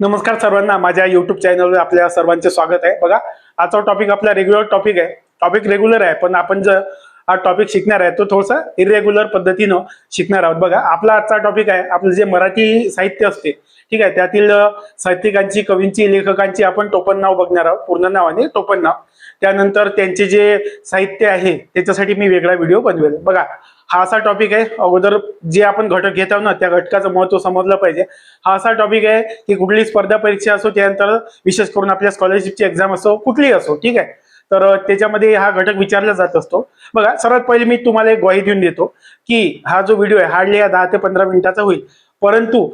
नमस्कार सर्वांना माझ्या युट्यूब चॅनलवर आपल्या सर्वांचे स्वागत आहे. बघा आजचा टॉपिक आपला रेग्युलर टॉपिक आहे. टॉपिक रेग्युलर आहे पण आपण जर हा टॉपिक शिकणार आहे तो थोडासा इरेग्युलर पद्धतीनं शिकणार आहोत. बघा आपला आजचा टॉपिक आहे आपलं जे मराठी साहित्य असते ठीक आहे त्यातील साहित्यिकांची कवींची लेखकांची आपण टोपण नाव बघणार आहोत पूर्ण नाव आणि टोपण नाव. त्यानंतर त्यांचे जे साहित्य आहे त्याच्यासाठी मी वेगळा व्हिडिओ बनवेल. बघा हा असा टॉपिक आहे. अगोदर जे आपण घटक घेत आहोत ना त्या घटकाचं महत्त्व समजलं पाहिजे. हा असा टॉपिक आहे की कुठली स्पर्धा परीक्षा असो त्यानंतर विशेष करून आपल्या स्कॉलरशिपची एक्झाम असो कुठलीही असो ठीक आहे? तर त्याच्यामध्ये हा घटक विचारला जात असतो. बघा सर्वात पहिले मी तुम्हाला एक ग्वाही देऊन देतो की हा जो व्हिडिओ आहे हार्डली या दहा ते पंधरा मिनिटाचा होईल. परंतु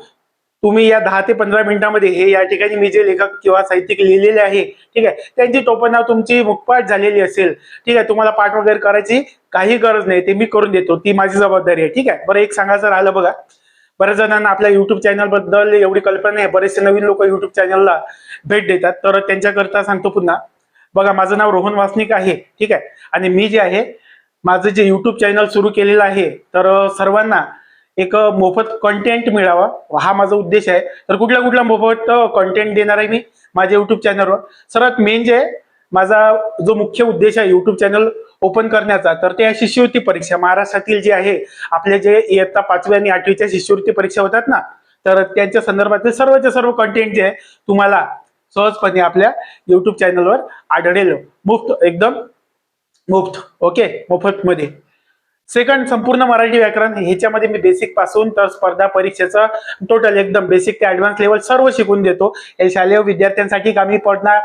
तुम्ही या दहा ते पंधरा मिनिटांमध्ये हे या ठिकाणी मी जे लेखक किंवा साहित्यिक लिहिलेले आहे ठीक आहे त्यांची टोपणा तुमची मुखपाठ झालेली असेल ठीक आहे तुम्हाला पाठ वगैरे करायची काही गरज नाही ते मी करून देतो ती माझी जबाबदारी आहे ठीक आहे. बरं एक सांगायचं राहिलं बघा. बऱ्याच जणांना आपल्या युट्यूब चॅनलबद्दल एवढी कल्पना आहे बरेचसे नवीन लोक युट्यूब चॅनलला भेट देतात तर त्यांच्याकरता सांगतो पुन्हा. बघा माझं नाव रोहन वासनिक आहे ठीक आहे आणि मी जे आहे माझं जे युट्यूब चॅनल सुरू केलेलं आहे तर सर्वांना एक मोफत कंटेंट मिळावा. हा माझा उद्देश आहे. तर कुठला कुठला मोफत कंटेंट देणार आहे मी माझ्या युट्यूब चॅनलवर सर्वात मेन जे माझा जो मुख्य उद्देश आहे युट्यूब चॅनल ओपन करण्याचा तर ते शिष्यवृत्ती परीक्षा. महाराष्ट्रातील जे आहे आपले जे इयत्ता पाचव्या आणि आठवीच्या शिष्यवृत्ती परीक्षा होतात ना तर त्यांच्या संदर्भातील सर्वचे सर्व कंटेंट जे आहे तुम्हाला सहजपणे आपल्या युट्यूब चॅनलवर आढळेल. मुफ्त एकदम मुफ्त. ओके मोफत मध्ये सेकंड संपूर्ण मराठी व्याकरण ह्याच्यामध्ये मी बेसिकपासून तर स्पर्धा परीक्षेचं टोटल एकदम बेसिक ते ऍडव्हान्स लेवल सर्व शिकून देतो. हे शालेय विद्यार्थ्यांसाठी आम्ही पडणार?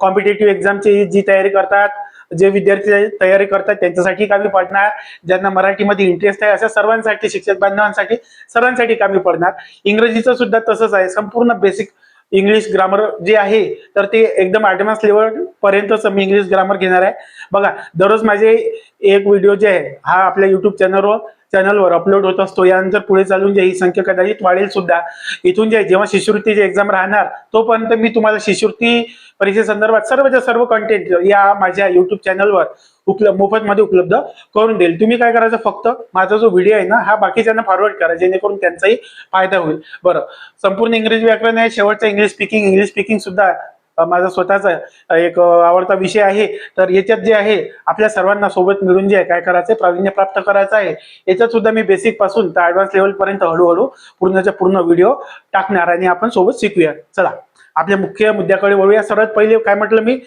कॉम्पिटेटिव्ह एक्झामची जी तयारी करतात जे विद्यार्थी तयारी करतात त्यांच्यासाठी कामी पडणार? ज्यांना मराठीमध्ये इंटरेस्ट आहे अशा सर्वांसाठी शिक्षक बांधवांसाठी सर्वांसाठी कामी पडणार? इंग्रजीचं सुद्धा तसंच आहे संपूर्ण बेसिक इंग्लिश ग्रामर जे आहे तर ते एकदम ॲडव्हान्स लेवल पर्यंतच मी इंग्लिश ग्रामर घेणार आहे. बघा दररोज माझे एक व्हिडिओ जे आहे हा आपल्या युट्यूब चॅनलवर चॅनलवर अपलोड होत असतो. यानंतर पुढे चालून जे ही संख्या कदाचित वाढेल सुद्धा. इथून जे जेव्हा शिष्यवृत्तीची एक्झाम राहणार तोपर्यंत मी तुम्हाला शिष्यवृत्ती परीक्षेसंदर्भात सर्वच्या सर्व कंटेंट या माझ्या युट्यूब चॅनलवर उपलब्ध मोफत मध्ये उपलब्ध करून देईल. तुम्ही काय करायचं फक्त माझा जो व्हिडिओ आहे ना हा बाकीच्यांना फॉरवर्ड करा जेणेकरून त्यांचाही फायदा होईल. बरं. संपूर्ण इंग्रजी व्याकरण आहे. शेवटचा इंग्लिश स्पीकिंग इंग्लिश स्पीकिंग सुद्धा माझा स्वतःचा एक आवडता विषय आहे. तर याच्यात जे आहे आपल्या सर्वांना सोबत मिळून जे आहे काय करायचं प्रावीण्य प्राप्त करायचं आहे. याच्यात सुद्धा मी बेसिकपासून तर ऍडव्हान्स लेवल पर्यंत हळूहळू पूर्णच्या पूर्ण व्हिडिओ टाकणार आणि आपण सोबत शिकूया. चला आपल्या मुख्य मुद्द्याकडे वळूया. सर्वात पहिले काय म्हटलं मी?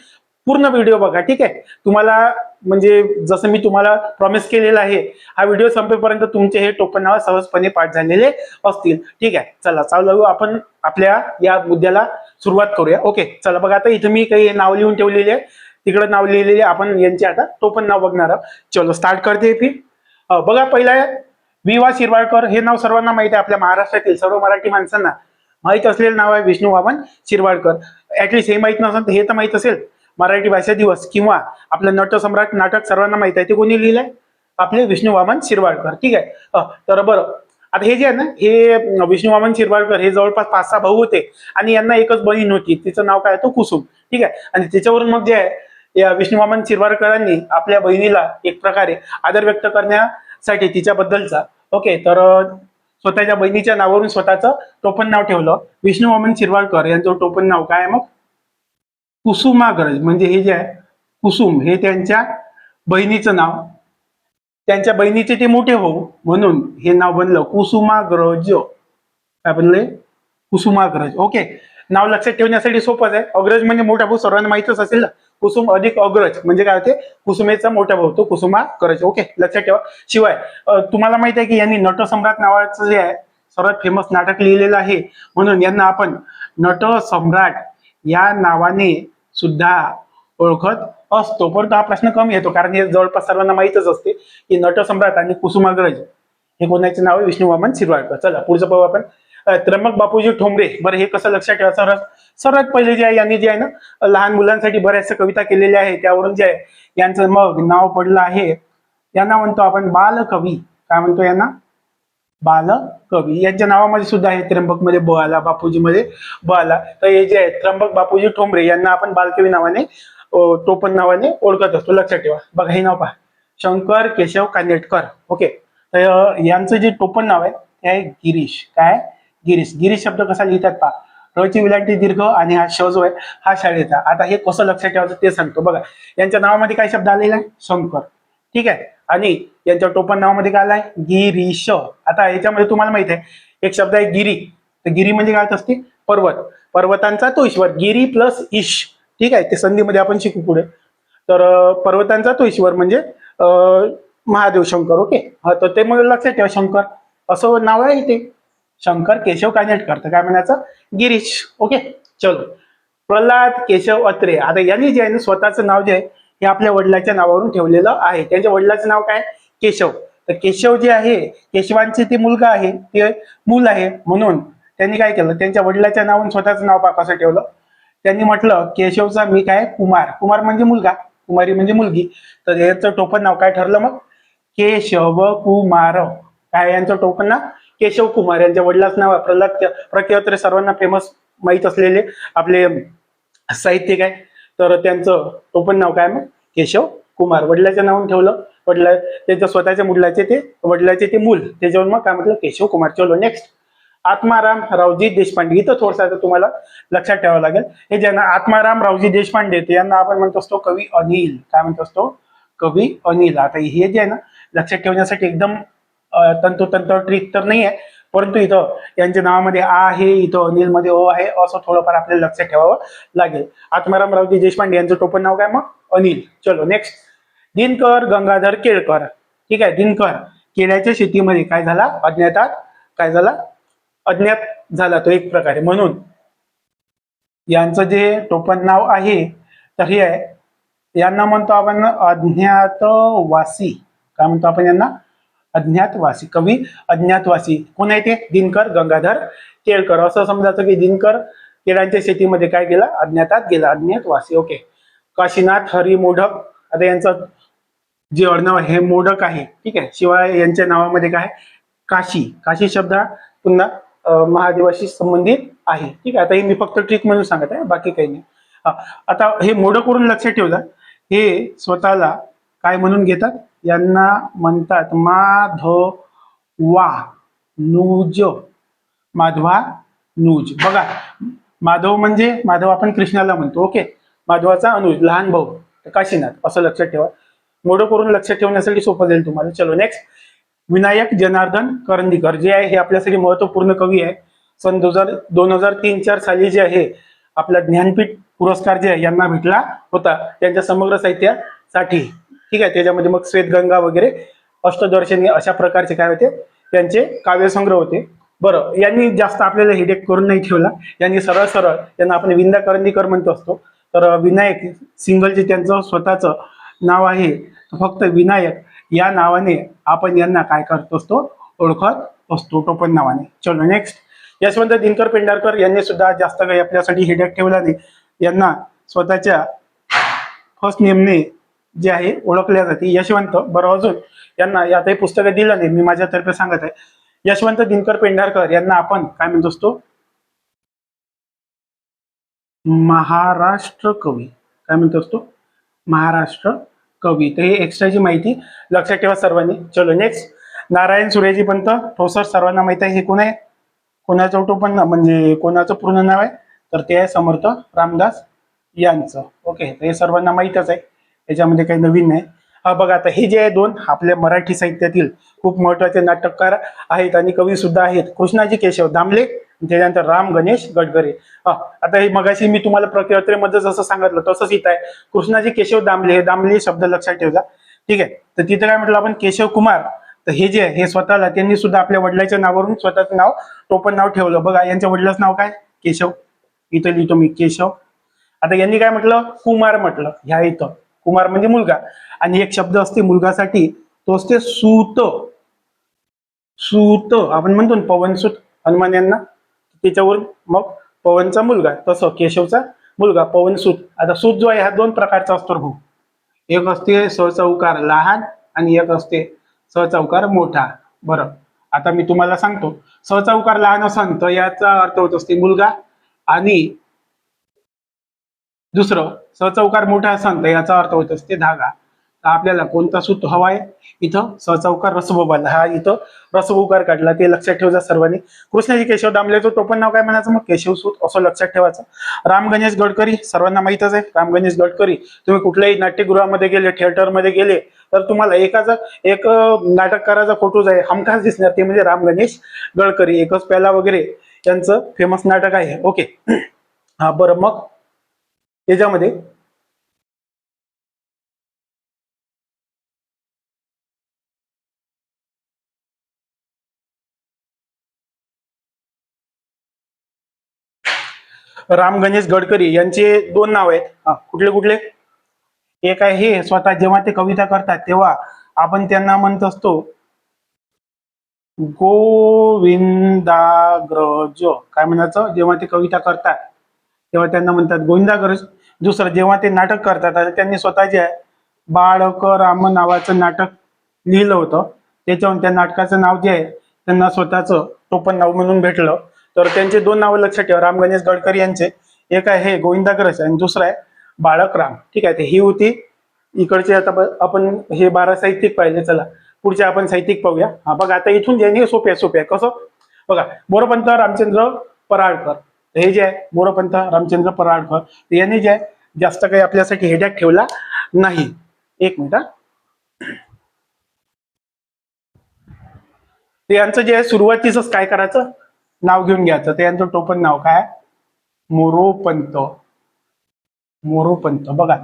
पूर्ण व्हिडिओ बघा ठीक आहे? तुम्हाला म्हणजे जसं मी तुम्हाला प्रॉमिस केलेलं आहे हा व्हिडिओ संपेपर्यंत तुमचे हे टोपण नाव सहजपणे पाठ झालेले असतील. ठीक आहे? चला चालू आपण आपल्या या मुद्द्याला सुरुवात करूया. ओके चला बघा आता इथं मी काही नाव लिहून ठेवलेले आहे. तिकडे नाव लिहिलेले आपण यांचे आता टोपण नाव बघणार आहोत. चलो स्टार्ट करते फी बघा पहिला विवा वि वा हे नाव सर्वांना माहिती आहे आपल्या महाराष्ट्रातील सर्व मराठी माणसांना. माहीत असलेलं नाव आहे विष्णू वामन शिरवाडकर ऍटलिस्ट हे माहीत नसेल तर हे तर माहीत असेल. मराठी भाषा दिवस किंवा आपलं नटसम्राट नाटक सर्वांना माहीत आहे ते कोणी लिहिलंय? आपले विष्णू वामन शिरवाडकर. ठीक आहे? तर बरं. आता हे जे आहे ना हे विष्णू वामन शिरवाडकर हे जवळपास पाच सहा भाऊ होते. आणि यांना एकच बहीण होती. तिचं नाव काय होतं? कुसुम. ठीक आहे? आणि त्याच्यावरून मग जे आहे या विष्णू वामन शिरवाडकरांनी आपल्या बहिणीला एक प्रकारे आदर व्यक्त करण्यासाठी तिच्याबद्दलचा ओके तर स्वतःच्या बहिणीच्या नावावरून स्वतःचं टोपण नाव ठेवलं. विष्णू वामन शिरवाडकर यांचं टोपण नाव काय मग? कुसुमाग्रज म्हणजे हे जे आहे कुसुम हे त्यांच्या बहिणीचं नाव. त्यांच्या बहिणीचे ते मोठे होऊ म्हणून हे नाव बनलं कुसुमाग्रज. काय बनले कुसुमाग्रज. ओके नाव लक्षात ठेवण्यासाठी सोपंच आहे. अग्रज म्हणजे मोठा भाऊ सर्वांना माहितच असेल ना. कुसुम अधिक अग्रज. म्हणजे काय होते? कुसुमेचा मोठा भाऊ तो कुसुमाग्रज. ओके लक्षात ठेवा. शिवाय तुम्हाला माहीत आहे की यांनी नटसम्राट नावाचं जे आहे सर्वात फेमस नाटक लिहिलेलं आहे. म्हणून यांना आपण नटसम्राट या नावाने सुद्धा ओळखत असतो. परंतु हा प्रश्न कमी येतो कारण हे जवळपास सर्वांना माहितच असते की नटसम्राट आणि कुसुमाग्रज हे कोणाचे नाव आहे? विष्णू वामन शिरवाळकर चला पुढचं पाहू आपण. त्र्यंबक बापूजी ठोंबरे. बरं हे कसं लक्षात ठेवा. सर्वात सर्वात पहिले जे आहे यांनी जे आहे ना लहान मुलांसाठी बऱ्याचशा कविता केलेल्या आहे त्यावरून जे आहे यांचं मग नाव पडलं आहे. यांना म्हणतो आपण बालकवी. काय म्हणतो यांना? बालकवी यांच्या नावामध्ये सुद्धा आहे त्र्यंबकमध्ये ब आला बापूजी मध्ये ब आला तर हे जे आहेत त्र्यंबक बापूजी ठोंबरे यांना आपण बालकवी नावाने टोपण नावाने ओळखत असतो. लक्षात ठेवा. बघा हे नाव पहा. शंकर केशव कानेटकर. ओके. तर यांचं जे टोपण नाव आहे ते आहे गिरीश. काय? गिरीश. गिरीश शब्द कसा लिहितात पहा. रची विलांटी दीर्घ आणि हा श जो आहे हा शाळेचा. आता हे कसं लक्षात ठेवायचं ते सांगतो. बघा यांच्या नावामध्ये काय शब्द आलेला आहे? शंकर. ठीक आहे? आणि यांच्या टोपण नावामध्ये काय आलाय? गिरीश. आता याच्यामध्ये तुम्हाला माहीत आहे एक शब्द आहे गिरी. तर गिरी म्हणजे काय असते? पर्वत. पर्वतांचा तो ईश्वर. गिरी प्लस ईश. ठीक आहे? ते संधीमध्ये आपण शिकू पुढे. तर पर्वतांचा तो ईश्वर म्हणजे महादेव शंकर. ओके? हा तर ते मग लक्षात ठेवा शंकर. असं नाव आहे इथे शंकर केशव कानेटकर तर काय म्हणायचं? गिरीश. ओके? चलो. प्रल्हाद केशव अत्रे. आता यांनी जे आहे ना स्वतःचं नाव जे आहे हे आपल्या वडिलाच्या नावावरून ठेवलेलं आहे. त्यांच्या वडिलाचं नाव काय? केशव. तर केशव जे आहे केशवांचे ते मुलगा आहे ते मूल आहे. म्हणून त्यांनी काय केलं? त्यांच्या वडिलाच्या नावावरून स्वतःचं नाव कसं ठेवलं? त्यांनी म्हटलं केशवचा मी काय? कुमार. कुमार म्हणजे मुलगा. कुमारी म्हणजे मुलगी. तर याचं टोपण नाव काय ठरलं मग? केशव कुमार. काय यांचं टोपण नाव केशव कुमार. यांच्या वडिलाचं नाव प्रल्हाद प्रख्यात सर्वांना फेमस माहीत असलेले आपले साहित्यिक आहे तर त्यांचं टोपण नाव काय मग? केशव कुमार. वडिलाच्या नावाने ठेवलं. वडिला त्यांच्या स्वतःच्या मुलाचे ते वडिलाचे ते मूल. त्याच्यावर मग काय म्हटलं? केशव कुमार. चलो नेक्स्ट आत्माराम रावजी देशपांडे. इथं थोडस तुम्हाला लक्षात ठेवावं लागेल. हे ज्यांना आत्माराम रावजी देशपांडे यांना आपण म्हणतो असतो कवी अनिल. काय म्हणतो असतो? कवी अनिल. आता हे जे आहे ना लक्षात ठेवण्यासाठी एकदम तंतोतंत ट्रिक तर नाही आहे परंतु इथं यांच्या नावामध्ये आ आहे इथं अनिलमध्ये ओ आहे असं थोडंफार आपल्याला लक्षात ठेवावं लागेल. आत्माराम रावजी देशपांडे यांचं टोपण नाव काय मग? अनिल. चलो नेक्स्ट दिनकर गंगाधर केळकर. ठीक आहे दिनकर. केळ्याच्या शेतीमध्ये काय झाला? अज्ञातात काय झाला? अज्ञात झाला तो एक प्रकारे. म्हणून यांचं जे टोपण नाव आहे तर हे आहे. यांना म्हणतो आपण अज्ञातवासी. काय म्हणतो आपण यांना? अज्ञातवासी कवी अज्ञातवासी. कोण आहे ते? दिनकर गंगाधर केळकर. असं समजायचं की दिनकर केळांच्या शेतीमध्ये काय गेला अज्ञातात गेला. अज्ञातवासी. ओके काशीनाथ हरी मोडक आता यांचं जे अर्णव आहे हे मोडक आहे. ठीक आहे. शिवाय यांच्या नावामध्ये काय? काशी. काशी शब्द हा पुन्हा महादेवाशी संबंधित आहे. ठीक आहे. आता हे मी फक्त ट्रिक म्हणून सांगत आहे. बाकी काही नाही. हा, आता हे मोडक वरून लक्षात ठेवलं. हे स्वतःला काय म्हणून घेतात? यांना म्हणतात माधवा नूज. माधवा नूज. बघा माधव म्हणजे माधव आपण कृष्णाला म्हणतो ओके? माधवाचा अनुज लहान भाऊ. काशीनाथ असं लक्षात ठेवा. मोडं करून लक्षात ठेवण्यासाठी सोपं जाईल तुम्हाला. चलो नेक्स्ट विनायक जनार्दन करंदीकर. जे आहे हे आपल्यासाठी महत्त्वपूर्ण कवी आहे. सन दोन हजार दोन हजार तीन चार साली जे आहे आपला ज्ञानपीठ पुरस्कार जे आहे यांना भेटला होता. त्यांच्या समग्र साहित्यासाठी. ठीक आहे त्याच्यामध्ये मग श्वेतगंगा वगैरे अष्टदर्शनी अशा प्रकारचे काय होते त्यांचे काव्यसंग्रह होते. बरं यांनी जास्त आपल्याला हिडेक करून नाही ठेवला. यांनी सरळ सरळ त्यांना आपण विंदा करंदीकर म्हणतो असतो. तर विनायक सिंगल जे त्यांचं स्वतःचं नाव आहे. फक्त विनायक या नावाने आपण यांना काय करत असतो ओळखत असतो. टोपण नावाने. चलो नेक्स्ट यशवंत दिनकर पेंढारकर यांनी सुद्धा जास्त काही आपल्यासाठी हिडेक ठेवला नाही. यांना स्वतःच्या फर्स्ट नेमने जे आहे ओळखल्या जाते. यशवंत बरवाजून यांना यातही पुस्तकं दिलं नाही. मी माझ्यातर्फे सांगत आहे. यशवंत दिनकर पेंढारकर यांना आपण काय म्हणतो असतो? महाराष्ट्र कवी. काय म्हणतो असतो? महाराष्ट्र कवी. तर हे एक्स्ट्राची माहिती लक्षात ठेवा सर्वांनी. चलो नेक्स्ट नारायण सूर्याजी पंत ठोसर सर्वांना माहीत आहे. हे कोण आहे? कोणाचं टोपण म्हणजे कोणाचं पूर्ण नाव आहे? तर ते आहे समर्थ रामदास यांचं. ओके तर हे सर्वांना माहीतच आहे. याच्यामध्ये काही नवीन नाही. हा बघा आता हे जे आहे दोन आपल्या मराठी साहित्यातील खूप महत्त्वाचे नाटककार आहेत आणि कवी सुद्धा आहेत. कृष्णाजी केशव दामले त्याच्यानंतर राम गणेश गडकरी. आता हे मगाशी मी तुम्हाला प्रक्रियात्रेमध्ये जसं सांगितलं तसंच इथं आहे. कृष्णाजी केशव दामले हे दामले शब्द लक्षात ठेवला. ठीक आहे? तर तिथे काय म्हटलं आपण? केशव कुमार. तर हे जे आहे हे स्वतःला त्यांनी सुद्धा आपल्या वडिलाच्या नावावरून स्वतःचं नाव टोपण नाव ठेवलं. बघा यांच्या वडिलाचं नाव काय? केशव. इथं लिहितो मी केशव. आता यांनी काय म्हटलं? कुमार म्हटलं. ह्या इथं. कुमार म्हणजे मुलगा. आणि एक शब्द असते मुलगासाठी तो असते सूत. सूत. आपण म्हणतो ना पवनसूत हनुमान यांना. त्याच्यावर मग पवनचा मुलगा तसं केशवचा मुलगा पवनसूत आता सूत जो आहे हा दोन प्रकारचा असतो भाऊ. एक असते सहचौकार लहान आणि एक असते सहचौकार मोठा. बरं. आता मी तुम्हाला सांगतो. सहचौकार लहान असन तर याचा अर्थ होत असते मुलगा आणि दुसरं सचौकार मोठा असन तर याचा अर्थ होत असते धागा. तर आपल्याला कोणता सूत हवा आहे? इथं सहचौकार रसभोबाला हा इथं रसभोकार काढला ते लक्षात ठेवजा सर्वांनी. कृष्णाजी केशव दामलेचं टोपण नाव काय म्हणायचं मग? केशव सूत असं लक्षात ठेवायचं. राम गणेश गडकरी सर्वांना माहितच आहे राम गणेश गडकरी. तुम्ही कुठल्याही नाट्यगृहामध्ये गेले थिएटरमध्ये गेले तर तुम्हाला एकाचा एक नाटककाराचा फोटोज आहे हमखास दिसणार ते म्हणजे राम गणेश गडकरी. एकच प्याला वगैरे त्यांचं फेमस नाटक आहे. ओके. हा बरं मग याच्यामध्ये राम गणेश गडकरी यांचे दोन नाव आहेत. हा, कुठले कुठले? एक आहे हे स्वतः जेव्हा ते कविता करतात तेव्हा आपण त्यांना म्हणत असतो गोविंदाग्रज काय म्हणायचं? जेव्हा ते कविता करतात. तेव्हा त्यांना म्हणतात गोविंदाग्रज दुसरं जेव्हा ते नाटक करतात त्यांनी स्वतः जे आहे बाळक राम नावाचं नाटक लिहिलं होतं. त्याच्यावरून त्या नाटकाचं नाव जे आहे त्यांना स्वतःचं टोपण नाव म्हणून भेटलं. तर त्यांचे दोन नावं लक्षात ठेवा राम गणेश गडकरी यांचे. एक आहे हे गोविंदाग्रज आणि दुसरं आहे बाळक राम. ठीक आहे ते ही होती. इकडचे आता आपण हे बारा साहित्यिक पाहिले चला. पुढचे आपण साहित्यिक पाहूया. हा बघा आता इथून जे सोपे आहे सोपे आहे. कसं? बघा बोरपंत रामचंद्र पराळकर. हे जे आहे मोरपंत रामचंद्र पराडकर यांनी जे आहे जास्त काही आपल्यासाठी हेडॅक ठेवला नाही. एक मिनिट यांचं जे आहे सुरुवातीच काय करायचं? नाव घेऊन घ्यायचं. ते यांचं टोपण नाव काय मोरोपंत मोरोपंत बघा.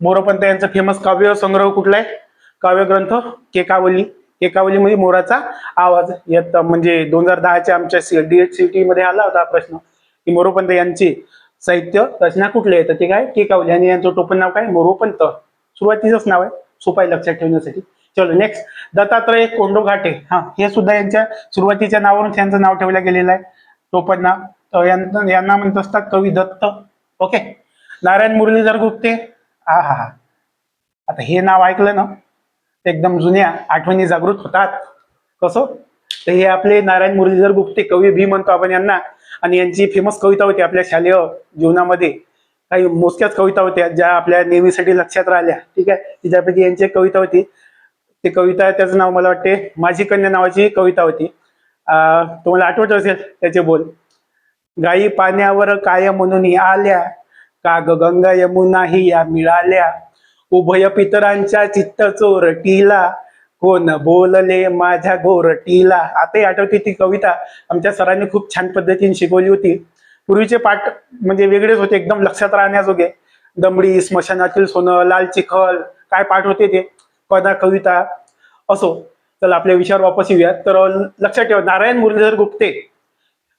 मोरोपंत यांचा फेमस काव्य संग्रह कुठला आहे? काव्यग्रंथ केकावली. केकावली म्हणजे मोराचा आवाज येत म्हणजे दोन हजार दहाच्या आमच्या डीएचसीटी मध्ये आला होता प्रश्न. की मोरोपंत यांची साहित्य रचना कुठली आहे? तर ते काय? केकावली आणि यांचं टोपण नाव काय? मोरोपंत. सुरुवातीचंच नाव आहे. सोपाय लक्षात ठेवण्यासाठी. चलो नेक्स्ट दत्तात्रय कोंडोघाटे. हा हे सुद्धा यांच्या सुरुवातीच्या नावावरून त्यांचं नाव ठेवलं गेलेलं आहे. टोपण नाव. यांना म्हणत असतात कवी दत्त. ओके? नारायण मुरलीधर गुप्ते. हा हा हा आता हे नाव ऐकलं ना एकदम जुन्या आठवणी जागृत होतात. कसं? तर हे आपले नारायण मुरलीधर गुप्ते कवी भी म्हणतो आपण यांना आणि यांची फेमस कविता होती आपल्या शालेय जीवनामध्ये. काही मोजक्याच कविता होत्या ज्या आपल्या नेहमीसाठी लक्षात राहिल्या. ठीक आहे? तिच्यापैकी यांची कविता होती. ते कविता त्याचं नाव मला वाटते माझी कन्या नावाची कविता होती. तुम्हाला आठवत असेल त्याचे बोल. गाई पाण्यावर काय म्हणून आल्या? का ग गंगा यमुनाही या मिळाल्या. उभय पितरांच्या चित्त चोरटीला. कोण बोलले माझ्या गोरटीला? आताही आठवते ती कविता. आमच्या सरांनी खूप छान पद्धतीने शिकवली होती. पूर्वीचे पाठ म्हणजे वेगळेच होते एकदम लक्षात राहण्याजोगे. दमडी स्मशानातील सोनं लाल चिखल काय पाठ होते ते? कदा कविता असो. चला आपल्या विषयावर वापस येऊया तर लक्षात ठेवा नारायण मुरलीधर गुप्ते.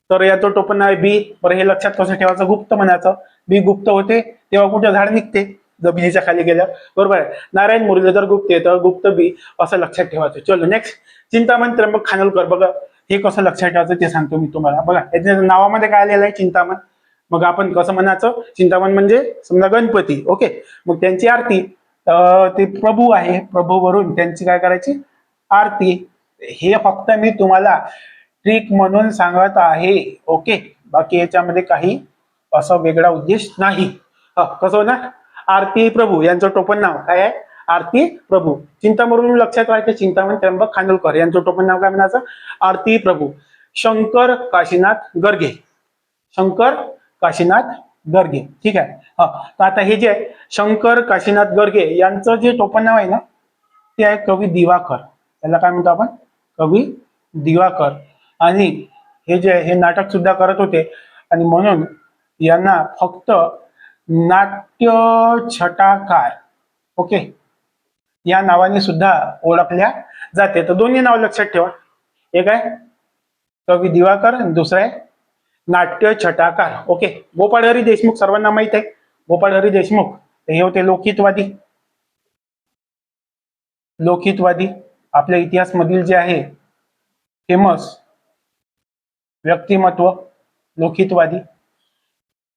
तर याचं टोपण आहे बी. बरं हे लक्षात कसं ठेवायचं गुप्त म्हणायचं. बी गुप्त होते तेव्हा कुठे झाड निघते? जमिनीच्या खाली गेल्या बरोबर आहे? नारायण मुरलीधर गुप्त तर गुप्त बी असं लक्षात ठेवायचं. चलो नेक्स्ट चिंतामण त्र्यंबक खानोलकर बघा. हे कसं लक्षात ठेवायचं ते सांगतो मी तुम्हाला. बघा याच्या नावामध्ये काय आलेलं आहे? चिंतामण मग आपण कसं म्हणायचं? चिंतामण म्हणजे समजा गणपती ओके मग त्यांची आरती ते प्रभू आहे प्रभूवरून त्यांची काय करायची? आरती. हे फक्त मी तुम्हाला ट्रिक म्हणून सांगत आहे ओके बाकी याच्यामध्ये काही असा वेगळा उद्देश नाही. हा, कसं होणार? आरती प्रभू यांचं टोपण नाव काय आहे? आरती प्रभू. चिंतामरून लक्षात राहायचं चिंतामण त्र्यंबक खानोलकर यांचं टोपण नाव काय म्हणायचं? आरती प्रभू. शंकर काशीनाथ गर्गे. शंकर काशीनाथ गर्गे. ठीक आहे. हा. तर आता हे जे आहे शंकर काशीनाथ गर्गे यांचं जे टोपण नाव आहे ना ते आहे कवी दिवाकर. त्याला काय म्हणतो आपण? कवी दिवाकर. आणि हे जे आहे, हे नाटक सुद्धा करत होते. आणि म्हणून यांना फक्त नाट्य छटाकार ओके या नावाने सुद्धा ओळखल्या जाते. तर दोन्ही नाव लक्षात ठेवा. एक आहे कवी दिवाकर दुसरं आहे नाट्य छटाकार. ओके गोपाळ हरी देशमुख सर्वांना माहीत आहे. गोपाळ हरी देशमुख हे होते लोकहितवादी. लोकहितवादी आपल्या इतिहासमधील जे आहे फेमस व्यक्तिमत्व लोकहितवादी.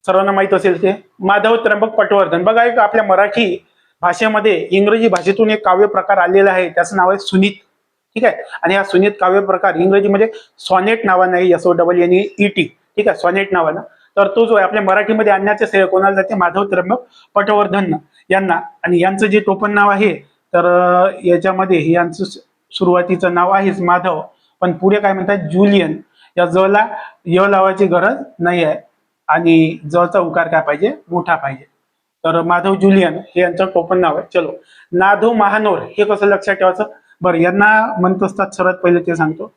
सर्वांना माहीत असेल ते. माधव त्र्यंबक पटवर्धन. बघा एक आपल्या मराठी भाषेमध्ये इंग्रजी भाषेतून एक काव्य प्रकार आलेला आहे. त्याचं नाव आहे सुनीत. ठीक आहे? आणि हा सुनीत काव्य प्रकार इंग्रजीमध्ये म्हणजे सॉनेट नावानं आहे S O double N E T. ठीक आहे? सॉनेट नावानं. तर तो जो आहे आपल्या मराठीमध्ये आणण्याचे श्रेय कोणाला जाते? माधव त्र्यंबक पटवर्धन यांना. आणि यांचं जे टोपण नाव आहे तर याच्यामध्ये यांचं सुरुवातीचं नाव आहेच माधव. पण पुढे काय म्हणतात? जुलियन या जला य लावायची गरज नाही आहे. आणि जचा उकार काय पाहिजे? मोठा पाहिजे. तर माधव जुलियन हे यांचं टोपण नाव आहे. चलो. नाधव महानोर हे कसं लक्षात ठेवायचं? बरं यांना म्हणत असतात सर्वात पहिले ते सांगतो.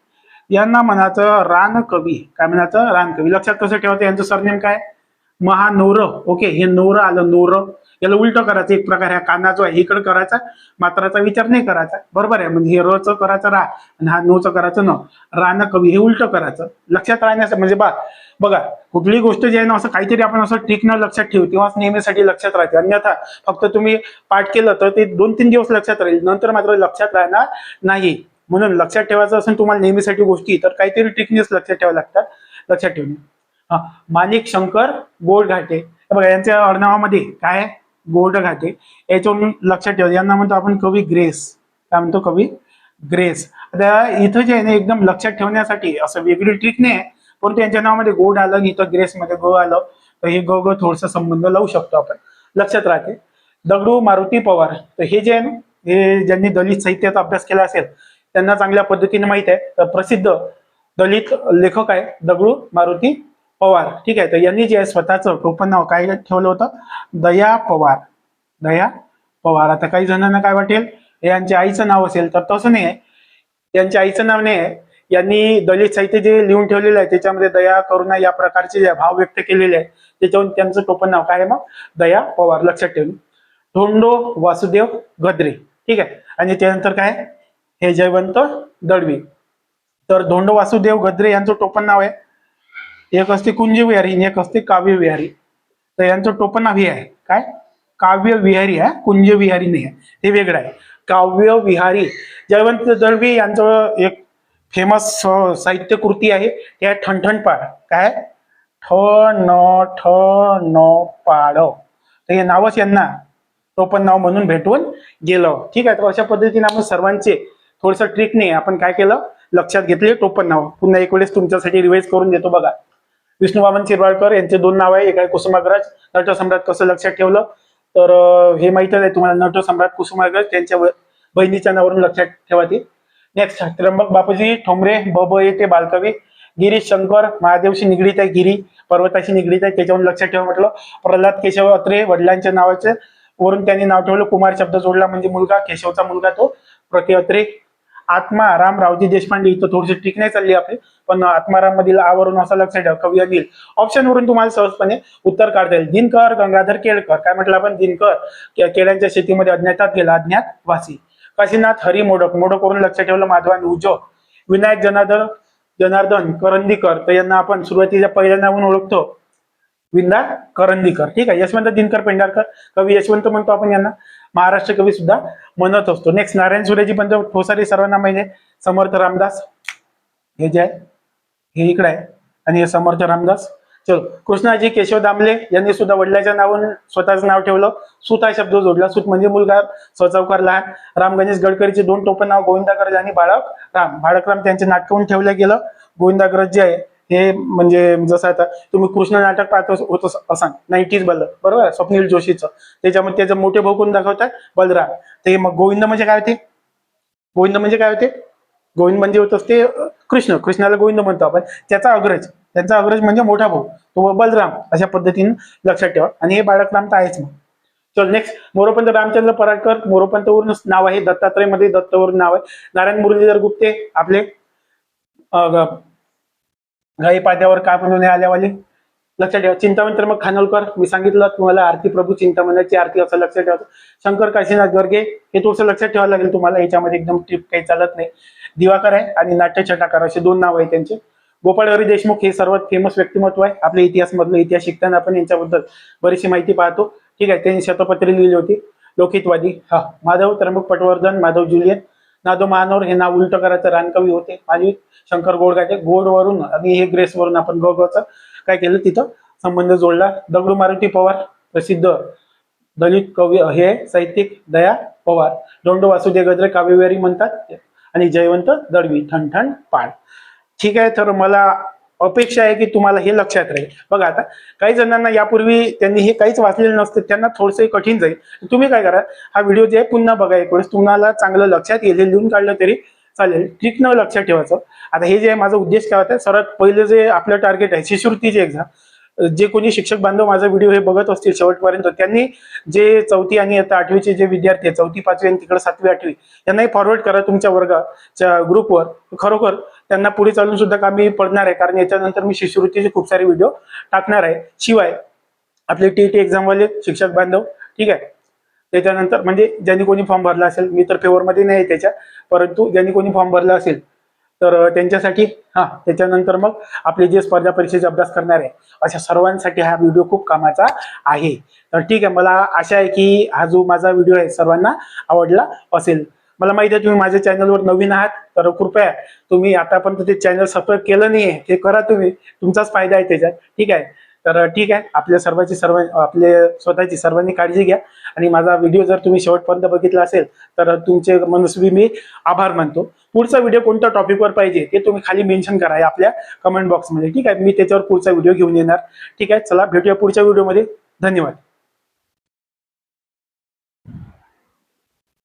यांना म्हणायचं रान कवी. काय म्हणायचं? रान कवी. लक्षात कसं ठेवायचं? यांचं सरनेम काय? महानोर. ओके हे नोर आलं नोर. याला उलट करायचं. एक प्रकार ह्या काना जो आहे. इकडे करायचा. मात्राचा विचार नाही करायचा. बरोबर आहे. म्हणजे हे रचं करायचं रा. आणि हा नोचं करायचं न. रान कवी. हे उलट करायचं. लक्षात राहण्याचं म्हणजे बा बघा कुठली गोष्ट जी आहे ना असं काहीतरी आपण असं ठीक न लक्षात ठेवू तेव्हाच नेहमीसाठी लक्षात राहते. अन्यथा फक्त तुम्ही पाठ केलं तर ते दोन तीन दिवस लक्षात राहील. नंतर मात्र लक्षात राहणार नाही. म्हणून लक्षात ठेवायचं असेल तुम्हाला नेहमीसाठी गोष्टी तर काहीतरी ट्रिकनेस लक्षात ठेवाव्या लागतात. लक्षात ठेवणे हा माणिक शंकर गोड घाटे बघा यांच्या अर्नावामध्ये काय आहे? गोड घाटे याच्यावरून लक्षात ठेवा. यांना म्हणतो आपण कवी ग्रेस. काय म्हणतो कवी? ग्रेस. आता इथं जे आहे ना एकदम लक्षात ठेवण्यासाठी असं वेगळी ट्रिक नाही आहे परंतु यांच्या नावामध्ये गोड आलं आणि इथं ग्रेस मध्ये ग आलं तर हे ग ग थोडसा संबंध लावू शकतो आपण. लक्षात राहते. दगडू मारुती पवार. तर हे जे आहे ना हे ज्यांनी दलित साहित्याचा अभ्यास केला असेल त्यांना चांगल्या पद्धतीने माहीत आहे. तर प्रसिद्ध दलित लेखक आहे दगडू मारुती पवार. ठीक आहे. तर यांनी जे आहे स्वतःचं टोपण नाव काय ठेवलं होतं? दया पवार. दया पवार. आता काही जणांना काय वाटेल? यांच्या आईचं नाव असेल तर तसं नाही आहे. यांच्या आईचं नाव नाही आहे. यांनी दलित साहित्य जे लिहून ठेवलेलं आहे त्याच्यामध्ये दया करुणा या प्रकारचे जे भाव व्यक्त केलेले आहे त्याच्यावरून त्यांचं टोपण नाव काय आहे मग? दया पवार. लक्षात ठेवून धोंडो वासुदेव गद्रे. ठीक आहे? आणि त्यानंतर काय हे जयवंत दळवी तर धोंडो वासुदेव गद्रे यांचं टोपण नाव आहे. एक असते कुंजविहारी आणि एक असते काव्य विहारी. तर यांचं टोपण नाव हे आहे. काय? काव्य विहारी आहे. कुंज विहारी नाही आहे. हे वेगळं आहे. काव्य विहारी. जयवंत दळवी यांचं एक फेमस साहित्य कृती आहे. ते आहे ठणठणपाड काय? ठ न ठ न पाड तर हे नावच यांना. टोपण नाव म्हणून भेटून गेलं. ठीक आहे तर अशा पद्धतीने आपण सर्वांचे थोडस ट्रिकने आपण काय केलं? लक्षात घेतले. टोपण नाव. पुन्हा एक वेळेस तुमच्यासाठी रिवाईज करून देतो बघा. विष्णुबाबन शिरवाळकर यांचे दोन नाव आहे. एक आहे कुसुमाग्रज. नटसम्राट कसं लक्षात ठेवलं? तर हे माहितच आहे तुम्हाला. नटसम्राट कुसुमाग्रज त्यांच्या बहिणीच्या नावावरून लक्षात ठेवा ते. नेक्स्ट त्र्यंबक बापूजी ठोंबरे बब ते बालकवी गिरीश शंकर महादेवशी निगडीत आहे गिरी पर्वताशी निगडीत आहे त्याच्यावरून लक्षात ठेवा म्हटलं. प्रल्हाद केशव अत्रे वडिलांच्या नावाचे वरून त्यांनी नाव ठेवलं कुमार शब्द जोडला म्हणजे मुलगा केशवचा मुलगा तो प्रति अत्रे. आत्मा राम रावजी देशपांडे इथं थोडीशी ठीक नाही चालली आपली पण आत्माराम मधील आवरून असं लक्षात ठेवा कवी अनिल. ऑप्शन वरून तुम्हाला सहजपणे उत्तर काढता येईल. दिनकर गंगाधर केळकर काय म्हटलं आपण? दिनकर केळ्यांच्या शेतीमध्ये अज्ञातात गेला अज्ञात वासी काशीनाथ हरी मोडक. मोडक वरून लक्षात ठेवलं माधवान. उजो विनायक जनार्दन जनार्दन करंदीकर. तर यांना आपण सुरुवातीच्या पहिल्या नावून ओळखतो. विंदा करंदीकर. ठीक आहे. यशवंत दिनकर पेंढारकर. कवी यशवंत म्हणतो आपण यांना. महाराष्ट्र कवी सुद्धा म्हणत असतो. नेक्स्ट नारायण सूर्यजी पंत ठोसारी सर्वांना माहिती समर्थ रामदास. हे जे आहे हे इकडे आहे. आणि हे समर्थ रामदास. कृष्णाजी केशव दामले यांनी सुद्धा वडिलाच्या नावाने स्वतःचं नाव ठेवलं. सुता हा शब्द जोडला. सुत म्हणजे मुलगा सचौकार लहान. राम गणेश गडकरीचे दोन टोपण नाव गोविंदाग्रज आणि बाळक राम. बाळकराम त्यांचे नाटकवून ठेवलं गेलं. गोविंदाग्रज जे आहे हे म्हणजे जसं आता तुम्ही कृष्ण नाटक पाहत होत असाल. नाईन्टीज बल बरोबर? स्वप्नील जोशीचं. त्याच्यामध्ये त्याचं मोठे भाऊ कोण दाखवतात? बलराम. ते मग गोविंद म्हणजे काय होते? गोविंद म्हणजे काय होते? गोविंद म्हणजे होत असते कृष्ण. कृष्णाला गोविंद म्हणतो आपण. त्याचा अग्रज. त्यांचा अग्रज म्हणजे मोठा भाऊ. तो बलराम अशा पद्धतीने लक्षात ठेवा. आणि हे बाळकराम तर आहेच मग. चल नेक्स्ट मोरोपंत रामचंद्र पराडकर मोरोपंतवरून नाव आहे. दत्तात्रयमध्ये दत्तवरून नाव आहे. नारायण मुरलीधर गुप्ते आपले गाई पाद्यावर काय म्हणून आल्यावाले? लक्षात ठेवा. चिंतामण तर मग खानोलकर. मी सांगितलं तुम्हाला आरती प्रभू चिंतामणाची आरती असं लक्षात ठेवा. शंकर काशीनाथ गर्गे हे थोडंसं लक्षात ठेवावं लागेल तुम्हाला. याच्यामध्ये एकदम ट्रिप काही चालत नाही. दिवाकर आहे आणि नाट्य छटाकार असे दोन नाव आहे त्यांचे. गोपाळ हरी देशमुख हे सर्वात फेमस व्यक्तिमत्व आहे. आपल्या इतिहासमधलं इतिहास शिकताना आपण यांच्याबद्दल बरीचशी माहिती पाहतो. ठीक आहे त्यांनी शतपत्रे लिहिली होती. लोकहितवादी. हा माधव त्र्यंबक पटवर्धन माधव जुलियन. नादो महानोर हे नाव उलट करायचं रानकवी होते. आणि शंकर गोडगाटे. गोडवरून आणि हे ग्रेसवरून आपण गोगोचं काय केलं तिथं? संबंध जोडला. दगडू मारुती पवार प्रसिद्ध दलित कवी हे साहित्यिक दया पवार. दोंडो वासुदेव गजरे काव्यवारी म्हणतात. आणि जयवंत दळवी ठणठण पाळ. ठीक आहे तर मला अपेक्षा आहे की तुम्हाला हे लक्षात राहील. बघा आता काही जणांना यापूर्वी त्यांनी हे काहीच वाचलेलं नसतं त्यांना थोडंसं कठीण जाईल. तुम्ही काय करा हा व्हिडिओ जे आहे पुन्हा बघा एक वेळेस. तुम्हाला चांगलं लक्षात येईल हे लिहून काढलं तरी चालेल. ट्रिक न लक्षात ठेवायचं. आता हे जे आहे माझा उद्देश काय होता सर्वात पहिले जे आपलं टार्गेट आहे शिष्यवृत्तीची एक्झाम जे कोणी शिक्षक बांधव माझा व्हिडिओ हे बघत असतील शेवटपर्यंत त्यांनी जे चौथी आणि आता आठवीचे जे विद्यार्थी आहेत चौथी पाचवी आणि तिकडे सातवी आठवी यांनाही फॉरवर्ड करा तुमच्या वर्गाच्या ग्रुपवर खरोखर त्यांना पुढे चालून सुद्धा का मी पडणार आहे कारण याच्यानंतर मी शिष्यवृत्तीचे खूप सारे व्हिडिओ टाकणार आहे. शिवाय आपले टी टी एक्झामवाले शिक्षक बांधव ठीक आहे? त्याच्यानंतर म्हणजे ज्यांनी कोणी फॉर्म भरला असेल मी तर फेवरमध्ये नाही त्याच्या परंतु ज्यांनी कोणी फॉर्म भरला असेल तर त्यांच्यासाठी हा त्याच्यानंतर मग आपले जे स्पर्धा परीक्षेचे अभ्यास करणार आहे अशा सर्वांसाठी हा व्हिडिओ खूप कामाचा आहे. तर ठीक आहे मला आशा आहे की हा जो माझा व्हिडिओ आहे सर्वांना आवडला असेल. मला माहिती आहे तुम्ही माझ्या चॅनलवर नवीन आहात तर कृपया तुम्ही आतापर्यंत ते चॅनल सबस्क्राईब केलं नाही आहे ते करा तुम्ही. तुमचाच फायदा आहे त्याच्यात. ठीक आहे? तर ठीक आहे आपल्या सर्वांची सर्व आपले स्वतःची सर्वांनी काळजी घ्या. आणि माझा व्हिडिओ जर तुम्ही शेवटपर्यंत बघितला असेल तर तुमचे मनस्वी मी आभार मानतो. पुढचा व्हिडिओ कोणत्या टॉपिकवर पाहिजे ते तुम्ही खाली मेन्शन करा आपल्या कमेंट बॉक्समध्ये ठीक आहे? मी त्याच्यावर पुढचा व्हिडिओ घेऊन येणार. ठीक आहे? चला भेटूया पुढच्या व्हिडिओमध्ये धन्यवाद.